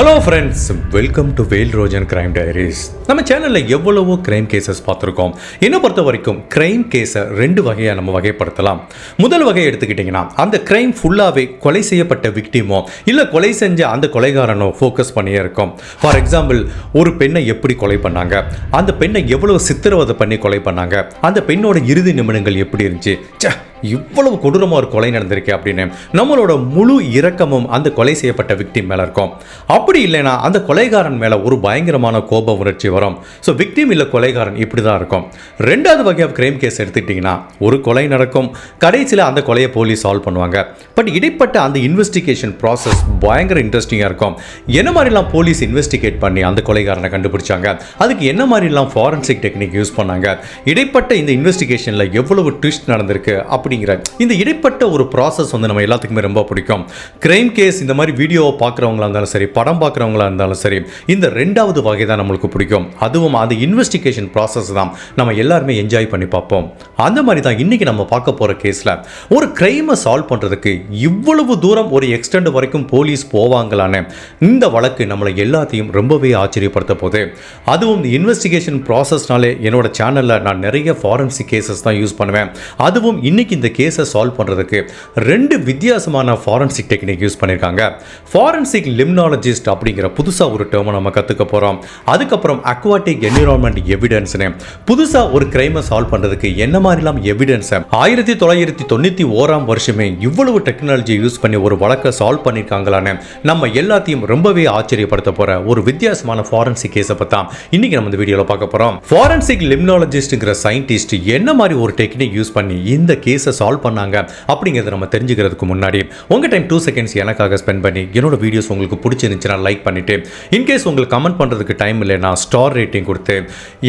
Hello friends welcome to Vel Rojan crime diaries நம்ம சேனலில் எவ்வளவோ கிரைம் கேசஸ் பார்த்துருக்கோம். என்னை பொறுத்த வரைக்கும் கிரைம் கேஸை ரெண்டு வகையாக நம்ம வகைப்படுத்தலாம். முதல் வகையை எடுத்துக்கிட்டிங்கன்னா அந்த கிரைம் ஃபுல்லாகவே கொலை செய்யப்பட்ட விக்டிமோ இல்லை கொலை செஞ்ச அந்த கொலைகாரனோ ஃபோக்கஸ் பண்ணியே இருக்கும். ஃபார் எக்ஸாம்பிள் ஒரு பெண்ணை எப்படி கொலை பண்ணாங்க? அந்த பெண்ணை எவ்வளவு சித்திரவதை பண்ணி கொலை பண்ணாங்க? அந்த பெண்ணோட இறுதி நிமிடங்கள் எப்படி இருந்துச்சு? சே இவ்வளவு கொடூரமாக ஒரு கொலை நடந்திருக்கு அப்படின்னு நம்மளோட முழு இரக்கமும் அந்த கொலை செய்யப்பட்ட விக்டிம் மேலே இருக்கும். அப்படி இல்லைன்னா அந்த கொலைகாரன் மேலே ஒரு பயங்கரமான கோப உணர்ச்சி வரும். ஸோ விக்டிம் இல்லை கொலைகாரன் இப்படி தான் இருக்கும். ரெண்டாவது வகை ஆஃப் கிரைம் கேஸ் எடுத்துக்கிட்டிங்கன்னா ஒரு கொலை நடக்கும். கடைசியில் அந்த கொலையை போலீஸ் சால்வ் பண்ணுவாங்க. பட் இடைப்பட்ட அந்த இன்வெஸ்டிகேஷன் ப்ராசஸ் பயங்கர இன்ட்ரெஸ்டிங்காக இருக்கும். என்ன மாதிரிலாம் போலீஸ் இன்வெஸ்டிகேட் பண்ணி அந்த கொலைகாரனை கண்டுபிடிச்சாங்க? அதுக்கு என்ன மாதிரிலாம் ஃபாரன்சிக் டெக்னிக் யூஸ் பண்ணாங்க? இடைப்பட்ட இந்த இன்வெஸ்டிகேஷனில் எவ்வளவு ட்விஸ்ட் நடந்திருக்கு அப்படிங்கிற இந்த இடைப்பட்ட ஒரு ப்ராசஸ் வந்து நம்ம எல்லாத்துக்குமே ரொம்ப பிடிக்கும். கிரைம் கேஸ் இந்த மாதிரி வீடியோவை பார்க்குறவங்களா இருந்தாலும் சரி படம் பார்க்குறவங்களா இருந்தாலும் சரி இந்த ரெண்டாவது வகை தான் நம்மளுக்கு பிடிக்கும். அதுவும் அந்த இன்வெஸ்டிகேஷன் ப்ராசஸ் தான். நம்ம எல்லாருமே என்ஜாய் பண்ணி பார்ப்போம். அந்த மாதிரி தான் இன்றைக்கி நம்ம பார்க்க போகிற கேஸில் ஒரு க்ரைமை சால்வ் பண்ணுறதுக்கு இவ்வளவு தூரம் ஒரு எக்ஸ்டெண்ட் வரைக்கும் போலீஸ் போவாங்களான்னு இந்த வழக்கு நம்மளை எல்லாத்தையும் ரொம்பவே ஆச்சரியப்படுத்த போகுது. அதுவும் இன்வெஸ்டிகேஷன் ப்ராசஸ்னாலே என்னோட சேனலில் நான் நிறைய ஃபாரன்சிக் கேசஸ் தான் யூஸ் பண்ணுவேன். அதுவும் இன்னைக்கு இந்த கேஸை சால்வ் பண்ணுறதுக்கு ரெண்டு வித்தியாசமான ஃபாரன்சிக் டெக்னிக் யூஸ் பண்ணியிருக்காங்க ஃபாரன்சிக் லிம்னாலஜிஸ்ட் அப்படிங்கிற புதுசாக ஒரு டேர்மை நம்ம கற்றுக்க போகிறோம் அதுக்கப்புறம் அக்வாட்டிக் என்விரான்மெண்ட் எவிடன்ஸ்னு புதுசாக ஒரு கிரைமை சால்வ் பண்ணுறதுக்கு என்ன மாதிரிலாம் எவிடன்ஸை ஆயிரத்தி தொள்ளாயிரத்தி தொண்ணூற்றி ஓராம் வருஷமே இவ்வளவு டெக்னாலஜி யூஸ் பண்ணி ஒரு வழக்கை சால்வ் பண்ணியிருக்காங்களான்னு நம்ம எல்லாத்தையும் ரொம்பவே ஆச்சரியப்படுத்த போகிற ஒரு வித்தியாசமான ஃபாரன்சிக் கேஸை பார்த்தா இன்னைக்கு நம்ம இந்த வீடியோவில் பார்க்க போகிறோம் ஃபாரன்சிக் லிம்னாலஜிஸ்ட்டுங்கிற சயின்டிஸ்ட் என்ன மாதிரி ஒரு டெக்னிக் யூஸ் பண்ணி இந்த கேஸை சால்வ் பண்ணாங்க அப்படிங்கிறத நம்ம தெரிஞ்சுக்கிறதுக்கு முன்னாடி உங்கள் டைம் டூ செகண்ட்ஸ் எனக்காக ஸ்பெண்ட் பண்ணி என்னோட வீடியோஸ் உங்களுக்கு பிடிச்சிருந்துச்சுன்னா லைக் பண்ணிவிட்டு இன்கேஸ் உங்களுக்கு கமெண்ட் பண்ணுறதுக்கு டைம் இல்லைன்னா ஸ்டார் ரேட்டிங் கொடுத்து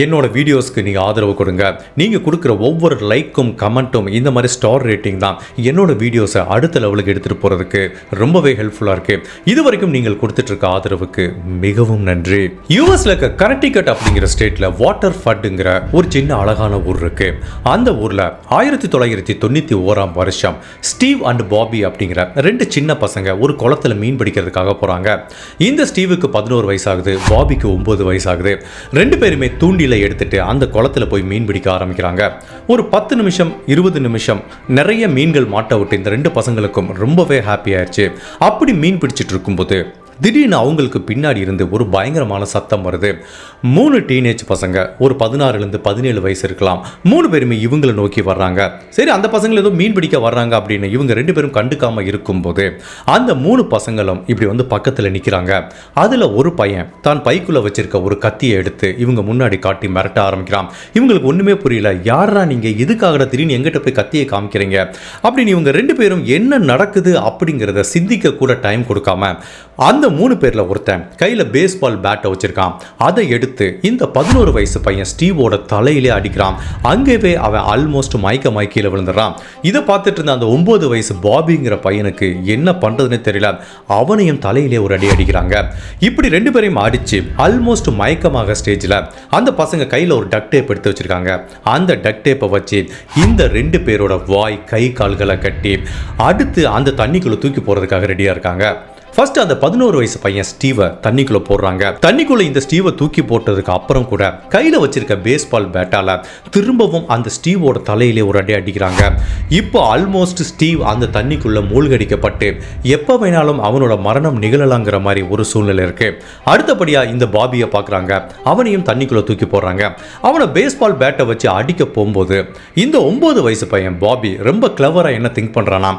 என்னோட வீடியோஸ்க்கு நீங்கள் ஆதரவு கொடுங்க. நீங்கள் கொடுக்குற ஒவ்வொரு லைக்கும் கமெண்ட்டும் இந்த மாதிரி ஸ்டார் ரேட்டிங் தான் என்னோட வீடியோஸை அடுத்த லெவலுக்கு எடுத்துகிட்டு போகிறதுக்கு ரொம்பவே ஹெல்ப்ஃபுல்லாக இருக்குது இது வரைக்கும் நீங்கள் கொடுத்துட்ருக்க ஆதரவுக்கு மிகவும் நன்றி. யூஎஸில் இருக்க கனடிகட் அப்படிங்கிற ஸ்டேட்டில் வாட்டர் ஃபட்டுங்கிற ஒரு சின்ன அழகான ஊர் இருக்கு. அந்த ஊரில் ஆயிரத்தி தொள்ளாயிரத்தி தொண்ணூற்றி ஓராம் வருஷம் ஸ்டீவ் அண்ட் பாபி அப்படிங்கிற ரெண்டு சின்ன பசங்க ஒரு குளத்துல மீன் பிடிக்கிறதுக்காக போகிறாங்க இந்த ஸ்டீவுக்கு பதினோரு வயசாகுது பாபிக்கு ஒம்பது வயசாகுது. ரெண்டு பேருமே தூண்டில எடுத்துட்டு அந்த குளத்துல போய் மீன் பிடிக்க ஆரம்பிக்கிறாங்க. ஒரு பத்து நிமிஷம் இருபது நிமிஷம் நிறைய மீன்கள் மாட்ட விட்டு இந்த ரெண்டு பசங்களுக்கும் ரொம்பவே ஹாப்பி ஆயிடுச்சு. அப்படி மீன் பிடிச்சிட்டு இருக்கும்போது திடீர்னு அவங்களுக்கு பின்னாடி இருந்து ஒரு பயங்கரமான சத்தம் வருது. மூணு டீனேஜ் பசங்க ஒரு பதினாறுலேருந்து பதினேழு வயசு இருக்கலாம். மூணு பேருமே இவங்களை நோக்கி வர்றாங்க. சரி அந்த பசங்க ஏதோ மீன் பிடிக்க வர்றாங்க அப்படின்னு இவங்க ரெண்டு பேரும் கண்டுக்காம இருக்கும்போது அந்த மூணு பசங்களும் இப்படி வந்து பக்கத்தில் நிற்கிறாங்க அதில் ஒரு பையன் தான் பைக்குள்ளே வச்சிருக்க ஒரு கத்தியை எடுத்து இவங்க முன்னாடி காட்டி மிரட்ட ஆரம்பிக்கிறான். இவங்களுக்கு ஒன்றுமே புரியல. யாரா நீங்கள் எதுக்காக திடீர்னு எங்கிட்ட போய் கத்தியை காமிக்கிறீங்க? அப்படின்னு இவங்க ரெண்டு பேரும் என்ன நடக்குது அப்படிங்கிறத சிந்திக்க கூட டைம் கொடுக்காம அந்த மூணு பேரில் ஒருத்தன் கையில் பேஸ்பால் பேட்டை வச்சிருக்கான். அதை எடுத்து இந்த பதினோரு வயசு பையன் ஸ்டீவோட தலையிலே அடிக்கிறான். அங்கேவே அவன் ஆல்மோஸ்ட் மயக்க மயக்கையில் விழுந்துடுறான். இதை பார்த்துட்டு இருந்த அந்த ஒன்பது வயசு பாபிங்கிற பையனுக்கு என்ன பண்ணுறதுன்னு தெரியல. அவனையும் தலையிலே ஒரு அடி அடிக்கிறாங்க. இப்படி ரெண்டு பேரையும் அடிச்சு ஆல்மோஸ்ட் மயக்கமாக ஸ்டேஜில் அந்த பசங்க கையில் ஒரு டக் டேப் எடுத்து வச்சிருக்காங்க. அந்த டக் டேப்பை வச்சு இந்த ரெண்டு பேரோட வாய் கை கால்களை கட்டி அடுத்து அந்த தண்ணிக்குள்ளே தூக்கி போகிறதுக்காக ரெடியாக இருக்காங்க. ஃபர்ஸ்ட் அந்த பதினோரு வயசு பையன் ஸ்டீவை தண்ணிக்குள்ள போடுறாங்க. தண்ணிக்குள்ள இந்த ஸ்டீவை தூக்கி போட்டதுக்கு அப்புறம் கூட கையில வச்சிருக்க பேஸ்பால் பேட்டால திரும்பவும் அந்த ஸ்டீவோட தலையிலே ஒரு அடி அடிக்கிறாங்க. இப்போ ஆல்மோஸ்ட் ஸ்டீவ் அந்த தண்ணிக்குள்ள மூழ்கடிக்கப்பட்டு எப்போ வேணாலும் அவனோட மரணம் நிகழலாங்கிற மாதிரி ஒரு சூழ்நிலை இருக்கு. அடுத்தபடியா இந்த பாபியை பார்க்குறாங்க. அவனையும் தண்ணிக்குள்ள தூக்கி போடுறாங்க. அவனை பேஸ்பால் பேட்டை வச்சு அடிக்க போகும்போது இந்த ஒன்பது வயசு பையன் பாபி ரொம்ப கிளவரா என்ன திங்க் பண்றானா?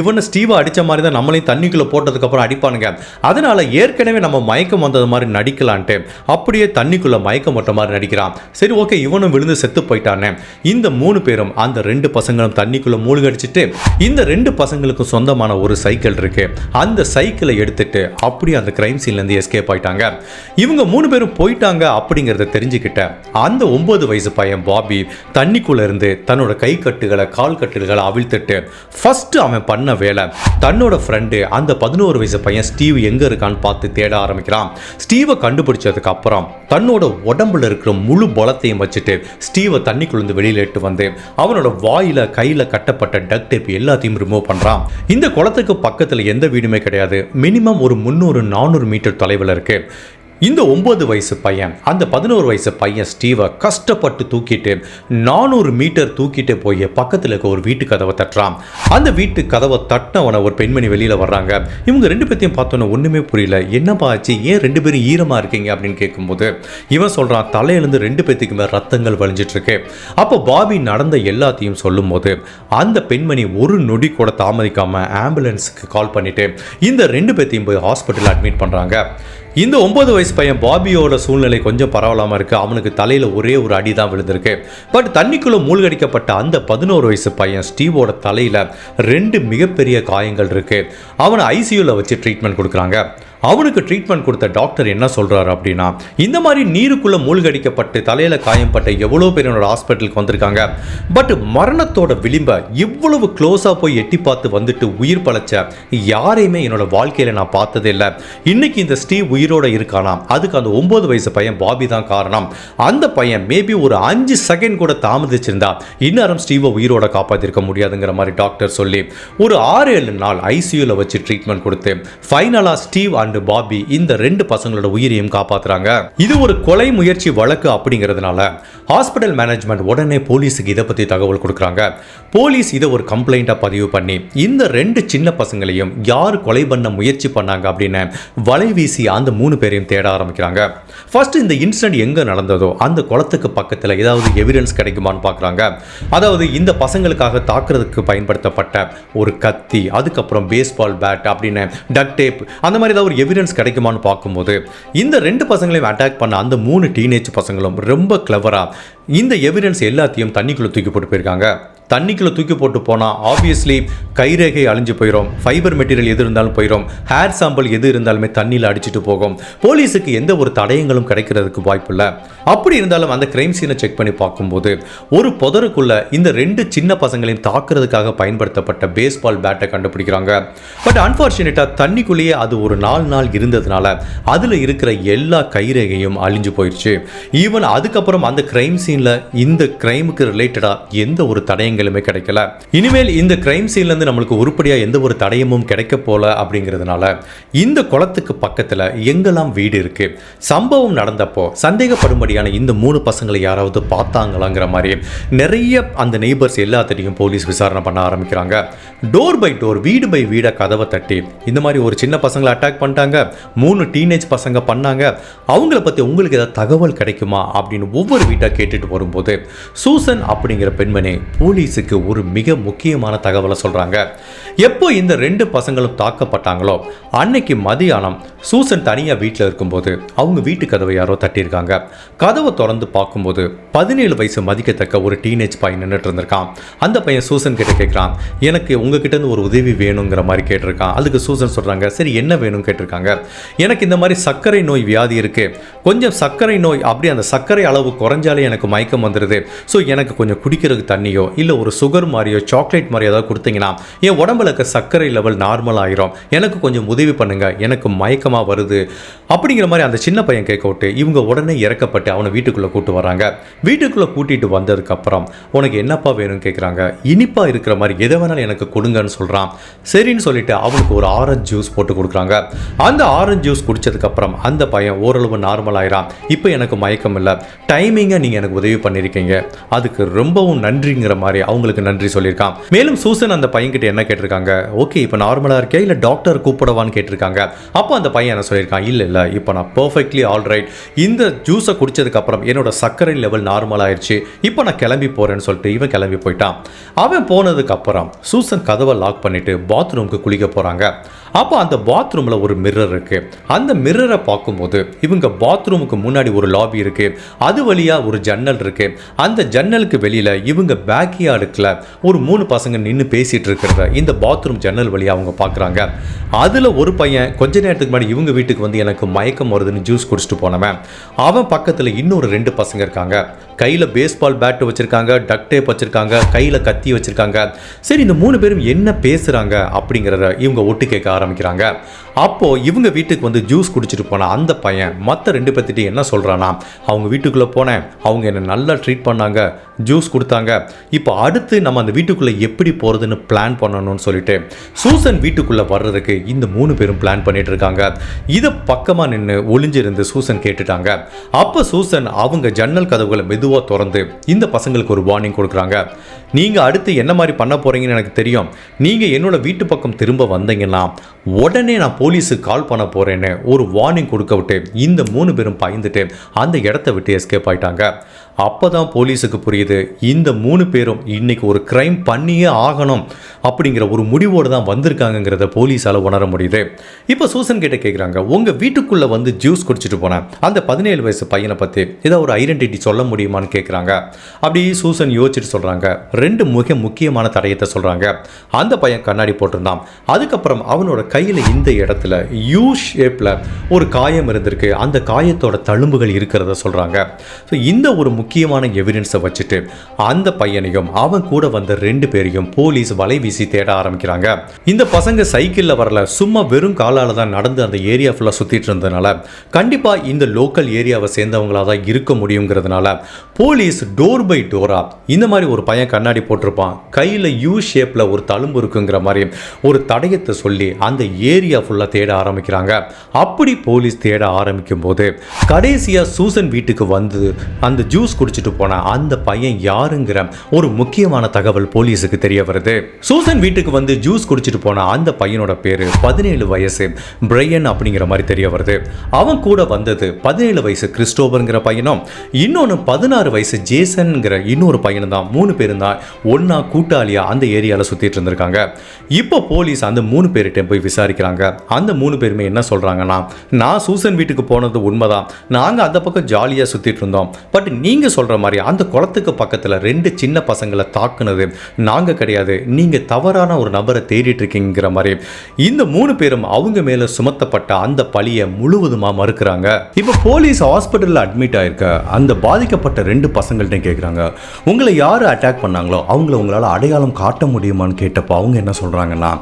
இவனை ஸ்டீவை அடிச்ச மாதிரி தான் நம்மளையும் தண்ணிக்குள்ள போட்டதுக்கு அப்புறம் அடிப்பானுங்க. அதனால ஏற்கனவே நம்ம மயக்கம் வந்தது மாதிரி நடிக்கலான்ட்டு அப்படியே தண்ணிக்குள்ள மயக்கம் வட்ட மாதிரி நடிக்கிறான். சரி ஓகே இவனும் விழுந்து செத்து போயிட்டானே. இந்த மூணு பேரும் அந்த ரெண்டு பசங்களும் தண்ணிக்குள்ள மூழ்கடிச்சிட்டு இந்த ரெண்டு பசங்களுக்கும் சொந்தமான ஒரு சைக்கிள் இருக்கு. அந்த சைக்கிளை எடுத்துட்டு அப்படியே அந்த கிரைம் சீன்லேருந்து எஸ்கேப் ஆயிட்டாங்க. இவங்க மூணு பேரும் போயிட்டாங்க அப்படிங்கிறத தெரிஞ்சுக்கிட்ட அந்த ஒன்பது வயசு பையன் பாபி தண்ணிக்குள்ள இருந்து தன்னோட கை கட்டுகளை கால் கட்டுகளை அவிழ்த்துட்டு ஃபர்ஸ்ட் அவன் பண்ண வேலை தன்னோட ஃப்ரெண்டு அந்த பதினோரு வயசு வயசு பையன் ஸ்டீவ் எங்க இருக்கான்னு பார்த்து தேட ஆரம்பிக்கிறான். ஸ்டீவை கண்டுபிடிச்சதுக்கு அப்புறம் தன்னோட உடம்புல இருக்கிற முழு பலத்தையும் வச்சுட்டு ஸ்டீவை தண்ணிக்குள்ளேருந்து வெளியில் இட்டு வந்து அவனோட வாயில கையில் கட்டப்பட்ட டக் டேப் எல்லாத்தையும் ரிமூவ் பண்றான். இந்த குளத்துக்கு பக்கத்தில் எந்த வீடுமே கிடையாது. மினிமம் ஒரு முந்நூறு நானூறு மீட்டர் தொலைவில் இருக்கு. இந்த ஒம்பது வயசு பையன் அந்த பதினோரு வயசு பையன் ஸ்டீவை கஷ்டப்பட்டு தூக்கிட்டு நானூறு மீட்டர் தூக்கிட்டு போய் பக்கத்தில் இருக்க ஒரு வீட்டு கதவை தட்டுறான். அந்த வீட்டு கதவை தட்டினவனை ஒரு பெண்மணி வெளியில் வர்றாங்க. இவங்க ரெண்டு பேர்த்தையும் பார்த்தோன்னே ஒன்றுமே புரியல. என்னப்பா ஆச்சு? ஏன் ரெண்டு பேரும் ஈரமாக இருக்கீங்க? அப்படின்னு கேட்கும்போது இவன் சொல்கிறான் தலையிலேருந்து ரெண்டு பேர்த்துக்குமே ரத்தங்கள் வழிஞ்சிட்ருக்கு அப்போ பாபி நடந்த எல்லாத்தையும் சொல்லும்போது அந்த பெண்மணி ஒரு நொடி கூட தாமதிக்காமல் ஆம்புலன்ஸுக்கு கால் பண்ணிவிட்டு இந்த ரெண்டு பேர்த்தையும் போய் ஹாஸ்பிட்டலில் அட்மிட் பண்ணுறாங்க இந்த ஒம்பது வயசு பையன் பாபியோட சூழ்நிலை கொஞ்சம் பரவலாமல் இருக்கு. அவனுக்கு தலையில் ஒரே ஒரு அடி தான் விழுந்திருக்கு. பட் தண்ணிக்குள்ள மூழ்கடிக்கப்பட்ட அந்த பதினோரு வயசு பையன் ஸ்டீவோட தலையில ரெண்டு மிகப்பெரிய காயங்கள் இருக்கு. அவனை ஐசியூல வச்சு ட்ரீட்மெண்ட் கொடுக்குறாங்க. அவனுக்கு ட்ரீட்மெண்ட் கொடுத்த டாக்டர் என்ன சொல்கிறாரு அப்படின்னா இந்த மாதிரி நீருக்குள்ளே மூழ்கடிக்கப்பட்டு தலையில் காயம்பட்ட எவ்வளோ பேர் என்னோட ஹாஸ்பிட்டலுக்கு வந்திருக்காங்க. பட் மரணத்தோட விளிம்பை இவ்வளவு க்ளோஸாக போய் எட்டி பார்த்து வந்துட்டு உயிர் பழைச்ச யாரையுமே என்னோட வாழ்க்கையில் நான் பார்த்ததே இல்லை. இன்னைக்கு இந்த ஸ்டீவ் உயிரோட இருக்கானா? அதுக்கு அந்த ஒம்பது வயசு பையன் பாபி தான் காரணம். அந்த பையன் மேபி ஒரு அஞ்சு செகண்ட் கூட தாமதிச்சிருந்தா இந்நேரம் ஸ்டீவை உயிரோட காப்பாற்றிருக்க முடியாதுங்கிற மாதிரி டாக்டர் சொல்லி ஒரு ஆறு ஏழு நாள் ஐசியூவில் வச்சு ட்ரீட்மெண்ட் கொடுத்து ஃபைனலாக ஸ்டீவ் அண்ட் பாபி இந்த ரெண்டு பசங்களோட உயிரையும் காப்பாத்துறாங்க. இது ஒரு கொலை முயற்சி வழக்கு அப்படிங்கிறதுனால ஹாஸ்பிட்டல் மேனேஜ்மெண்ட் உடனே போலீஸுக்கு இதை பற்றி தகவல் கொடுக்குறாங்க. போலீஸ் இதை ஒரு கம்ப்ளைண்ட்டாக பதிவு பண்ணி இந்த ரெண்டு சின்ன பசங்களையும் யார் கொலை பண்ண முயற்சி பண்ணாங்க அப்படின்னு வலை வீசி அந்த மூணு பேரையும் தேட ஆரம்பிக்கிறாங்க. ஃபர்ஸ்ட் இந்த இன்சிடென்ட் எங்கே நடந்ததோ அந்த குளத்துக்கு பக்கத்தில் ஏதாவது எவிடன்ஸ் கிடைக்குமான்னு பார்க்குறாங்க அதாவது இந்த பசங்களுக்காக தாக்குறதுக்கு பயன்படுத்தப்பட்ட ஒரு கத்தி அதுக்கப்புறம் பேஸ்பால் பேட் அப்படின்னு டக் டேப் அந்த மாதிரி ஏதாவது ஒரு எவிடன்ஸ் கிடைக்குமான்னு பார்க்கும்போது இந்த ரெண்டு பசங்களையும் அட்டாக் பண்ண அந்த மூணு டீனேஜ் பசங்களும் ரொம்ப கிளவராக இந்த எவிடன்ஸ் எல்லாத்தையும் தண்ணிக்குள்ளே தூக்கி போட்டு போயிருக்காங்க. தண்ணிக்குள்ளே தூக்கி போட்டு போனால் ஆப்வியஸ்லி கைரேகை அழிஞ்சு போயிடும் ஃபைபர் மெட்டீரியல் எது இருந்தாலும் போயிடும் ஹேர் சாம்பிள் எது இருந்தாலுமே தண்ணியில் அடிச்சிட்டு போகும். போலீஸுக்கு எந்த ஒரு தடயங்களும் கிடைக்கிறதுக்கு வாய்ப்பு இல்லை. அப்படி இருந்தாலும் அந்த கிரைம் சீனை செக் பண்ணி பார்க்கும்போது ஒரு புதருக்குள்ள இந்த ரெண்டு சின்ன பசங்களையும் தாக்குறதுக்காக பயன்படுத்தப்பட்ட பேஸ்பால் பேட்டை கண்டுபிடிக்கிறாங்க. பட் அன்ஃபார்ச்சுனேட்டாக தண்ணிக்குள்ளேயே அது ஒரு நாலு நாள் இருந்ததுனால அதில் இருக்கிற எல்லா கைரேகையும் அழிஞ்சு போயிடுச்சு ஈவன் அதுக்கப்புறம் அந்த கிரைம் சீனில் இந்த கிரைமுக்கு ரிலேட்டடாக எந்த ஒரு தடயங்களுமே கிடைக்கல. இனிமேல் இந்த கிரைம் சீன்லேருந்து நம்மளுக்கு உருப்படியாக எந்த ஒரு தடயமும் கிடைக்க போல அப்படிங்கிறதுனால இந்த குளத்துக்கு பக்கத்தில் எங்கெல்லாம் வீடு இருக்கு சம்பவம் நடந்தப்போ சந்தேகப்படும்படியான இந்த மூணு பசங்களை யாராவது பார்த்தாங்களாங்கிற மாதிரி நிறைய அந்த நெய்பர்ஸ் எல்லாத்திட்டையும் போலீஸ் விசாரணை பண்ண ஆரம்பிக்கிறாங்க. டோர் பை டோர் வீடு பை வீடை கதவை தட்டி இந்த மாதிரி ஒரு சின்ன பசங்களை அட்டாக் பண்ணிட்டாங்க மூணு டீனேஜ் பசங்க பண்ணாங்க. அவங்கள பற்றி உங்களுக்கு ஏதாவது தகவல் கிடைக்குமா அப்படின்னு ஒவ்வொரு வீட்டாக கேட்டுட்டு வரும்போது சூசன் அப்படிங்கிற பெண்மணி போலீஸுக்கு ஒரு மிக முக்கியமான தகவலை சொல்கிறாங்க எப்போ இந்த ரெண்டு பசங்களும் தாக்கப்பட்டாங்களோ அன்னைக்கு மதியானம் சூசன் தனியாக வீட்டில் இருக்கும்போது அவங்க வீட்டு கதவை யாரோ தட்டியிருக்காங்க. கதவை திறந்து பார்க்கும்போது பதினேழு வயசு மதிக்கத்தக்க ஒரு டீனேஜ் பையன் நின்றுட்டு இருந்திருக்கான். அந்த பையன் சூசன் கிட்ட கேட்குறான் எனக்கு உங்ககிட்ட ஒரு உதவி வேணுங்கிற மாதிரி கேட்டிருக்கான். அதுக்கு சூசன் சொல்கிறாங்க சரி என்ன வேணும் கேட்டிருக்காங்க. எனக்கு இந்த மாதிரி சர்க்கரை நோய் வியாதி இருக்குது கொஞ்சம் சர்க்கரை நோய் அப்படி அந்த சர்க்கரை அளவு குறைஞ்சாலே எனக்கு மயக்கம் வந்துடுது ஸோ எனக்கு கொஞ்சம் குடிக்கிறதுக்கு தண்ணியோ இல்லை ஒரு சுகர் மாதிரியோ சாக்லேட் மாதிரி ஏதாவது கொடுத்தீங்கன்னா என் உடம்புல இருக்க சர்க்கரை லெவல் நார்மல் ஆயிரும். எனக்கு கொஞ்சம் உதவி பண்ணுங்க. எனக்கு மயக்கமாக வருது. அப்படிங்கிற மாதிரி அந்த சின்ன பையன் கேட்க விட்டு இவங்க உடனே இறக்கப்பட்டு அவனை வீட்டுக்குள்ளே கூட்டு வராங்க. வீட்டுக்குள்ளே கூட்டிட்டு வந்ததுக்கப்புறம் உனக்கு என்னப்பா வேணும்னு கேட்குறாங்க இனிப்பா இருக்கிற மாதிரி எதை வேணாலும் எனக்கு கொடுங்கன்னு சொல்கிறான் சரின்னு சொல்லிட்டு அவனுக்கு ஒரு ஆரஞ்சு ஜூஸ் போட்டு கொடுக்குறாங்க. அந்த ஆரஞ்சு ஜூஸ் குடித்ததுக்கப்புறம் அந்த பையன் ஓரளவு நார்மல் ஆயிரான் இப்போ எனக்கு மயக்கம் இல்லை. டைமிங்கை நீங்கள் எனக்கு உதவி பண்ணியிருக்கீங்க. அதுக்கு ரொம்பவும் நன்றிங்கிற மாதிரி அவங்களுக்கு நன்றி சொல்லியிருக்கான். மேலும் சூசன் அந்த பையன்கிட்ட என்ன கேட்டிருக்காங்க? ஓகே இப்போ நார்மலாக இருக்கே இல்லை டாக்டர் கூப்பிடவான்னு கேட்டிருக்காங்க. அப்போ அந்த பையன் என்ன சொல்லியிருக்கான்? இல்லை இல்லை இப்போ நான் பர்ஃபெக்ட்லி ஆல் ரைட் இந்த ஜூஸை குடித்ததுக்கப்புறம் என்னோட சர்க்கரை லெவல் நார்மல் ஆயிடுச்சு இப்போ நான் கிளம்பி போகிறேன்னு சொல்லிட்டு இவன் கிளம்பி போயிட்டான். அவன் போனதுக்கப்புறம் சூசன் கதவை லாக் பண்ணிட்டு பாத்ரூமுக்கு குளிக்க போகிறாங்க அப்போ அந்த பாத்ரூமில் ஒரு மிரர் இருக்குது அந்த மிரரை பார்க்கும்போது இவங்க பாத்ரூமுக்கு முன்னாடி ஒரு லாபி இருக்குது அது வழியாக ஒரு ஜன்னல் ஜன்னல் இருக்கு. அந்த ஜன்னலுக்கு வெளியில இவங்க பேக்யார்டுக்குள்ள ஒரு மூணு பசங்க நின்று பேசிட்டு இருக்கிறத இந்த பாத்ரூம் ஜன்னல் வழியா அவங்க பார்க்குறாங்க அதுல ஒரு பையன் கொஞ்ச நேரத்துக்கு முன்னாடி இவங்க வீட்டுக்கு வந்து எனக்கு மயக்கம் வருதுன்னு ஜூஸ் குடிச்சிட்டு போனவன். அவன் பக்கத்தில் இன்னொரு ரெண்டு பசங்க இருக்காங்க. கையில் பேஸ்பால் பேட் வச்சிருக்காங்க டக் டேப் வச்சிருக்காங்க கையில் கத்தி வச்சிருக்காங்க. சரி இந்த மூணு பேரும் என்ன பேசுறாங்க அப்படிங்கிறத இவங்க ஒட்டு கேட்க ஆரம்பிக்கிறாங்க. அப்போ இவங்க வீட்டுக்கு வந்து ஜூஸ் குடிச்சிட்டு போன அந்த பையன் மற்ற ரெண்டு பேர்த்திட்ட என்ன சொல்றானா அவங்க வீட்டுக்குள்ள போனேன். அவங்க என்னை நல்லா ட்ரீட் பண்ணாங்க ஜூஸ் கொடுத்தாங்க. இப்போ அடுத்து நம்ம அந்த வீட்டுக்குள்ளே எப்படி போகிறதுன்னு பிளான் பண்ணணும்னு சொல்லிட்டு சூசன் வீட்டுக்குள்ளே வர்றதுக்கு இந்த மூணு பேரும் பிளான் பண்ணிட்டு இருக்காங்க. இதை பக்கமாக நின்று ஒளிஞ்சிருந்து சூசன் கேட்டுட்டாங்க. அப்போ சூசன் அவங்க ஜன்னல் கதவுகளை மெதுவாக திறந்து இந்த பசங்களுக்கு ஒரு வார்னிங் கொடுக்குறாங்க. நீங்கள் அடுத்து என்ன மாதிரி பண்ண போகிறீங்கன்னு எனக்கு தெரியும். நீங்கள் என்னோட வீட்டு பக்கம் திரும்ப வந்தீங்கன்னா உடனே நான் போலீஸுக்கு கால் பண்ண போகிறேன்னு ஒரு வார்னிங் கொடுக்க விட்டு இந்த மூணு பேரும் பயந்துட்டு அந்த இடத்த விட்டு எஸ்கேப் ஆயிட்டாங்க. அப்போ தான் போலீஸுக்கு புரியுது இந்த மூணு பேரும் இன்னைக்கு ஒரு க்ரைம் பண்ணியே ஆகணும் அப்படிங்கிற ஒரு முடிவோடு தான் வந்திருக்காங்கங்கிறத போலீஸால் உணர முடியுது. இப்போ சூசன் கிட்ட கேட்குறாங்க உங்கள் வீட்டுக்குள்ளே வந்து ஜூஸ் குடிச்சிட்டு போனேன். அந்த பதினேழு வயசு பையனை பற்றி ஏதோ ஒரு ஐடென்டிட்டி சொல்ல முடியுமான்னு கேட்குறாங்க அப்படி சூசன் யோசிச்சுட்டு சொல்கிறாங்க ரெண்டு மிக முக்கியமான தடயத்தை சொல்கிறாங்க அந்த பையன் கண்ணாடி போட்டிருந்தான். அதுக்கப்புறம் அவனோட கையில் இந்த இடத்துல யூ ஷேப்பில் ஒரு காயம் இருந்திருக்கு. அந்த காயத்தோட தழும்புகள் இருக்கிறத சொல்கிறாங்க ஸோ இந்த ஒரு முக்கிய முக்கியமான எவிடன்ஸை வச்சுட்டு அந்த பையனையும் அவன் கூட வந்த ரெண்டு பேரையும் போலீஸ் வலை வீசி தேட ஆரம்பிக்கிறாங்க. இந்த பசங்க சைக்கிளில் வரல சும்மா வெறும் காலால் தான் நடந்து அந்த ஏரியா ஃபுல்லாக சுற்றிட்டு இருந்ததுனால கண்டிப்பாக இந்த லோக்கல் ஏரியாவை சேர்ந்தவங்களாக தான் இருக்க முடியுங்கிறதுனால போலீஸ் டோர் பை டோரா இந்த மாதிரி ஒரு பையன் கண்ணாடி போட்டிருப்பான். கையில் யூ ஷேப்பில் ஒரு தழும்பு இருக்குங்கிற மாதிரி ஒரு தடயத்தை சொல்லி அந்த ஏரியா ஃபுல்லாக தேட ஆரம்பிக்கிறாங்க. அப்படி போலீஸ் தேட ஆரம்பிக்கும் போது கடைசியாக சூசன் வீட்டுக்கு வந்து அந்த ஜூஸ் குடிச்சிட்டு போன அந்த பையன் யாருங்கிற ஒரு முக்கியமான தகவல் போலீஸுக்கு தெரிய வருது. சூசன் வீட்டுக்கு வந்து ஜூஸ் குடிச்சிட்டு போன அந்த பையனோட பேரு பதினேழு வயசு பிரையன் அப்படிங்கிற மாதிரி தெரிய வருது. அவன் கூட வந்தது பதினேழு வயசு கிறிஸ்டோபருங்கிற பையனும் இன்னொன்று பதினாறு வயசு ஜேசன்ங்கிற இன்னொரு பையனும் தான். மூணு பேரும் தான் ஒன்னா கூட்டாளியா அந்த ஏரியாவில் சுத்திட்டு இருந்திருக்காங்க. இப்போ போலீஸ் அந்த மூணு பேர்கிட்ட போய் விசாரிக்கிறாங்க. அந்த மூணு பேருமே என்ன சொல்றாங்கன்னா நான் சூசன் வீட்டுக்கு போனது உண்மைதான். நாங்கள் அந்த பக்கம் ஜாலியாக சுத்திட்டு இருந்தோம். பட் நீங்கள் சொல்ற மாதிரி அந்த குளத்துக்கு பக்கத்தில் ரெண்டு சின்ன பசங்களை தாக்குனது நாங்க கிடையாது. நீங்க தவறான ஒரு நபரை தேடிட்டு இருக்கீங்கிற மாதிரி. இந்த மூணு பேரும் அவங்க மேல சுமத்தப்பட்ட அந்த பழியை முழுவதுமா மறுக்கிறாங்க. இப்போ போலீஸ் ஹாஸ்பிட்டலில் அட்மிட் ஆயிருக்க அந்த பாதிக்கப்பட்ட ரெண்டு பசங்கள்ட்ட கேட்குறாங்க உங்களை யார் அட்டாக் பண்ணாங்களோ அவங்கள உங்களால் அடையாளம் காட்ட முடியுமான்னு கேட்டப்போ அவங்க என்ன சொல்கிறாங்கன்னா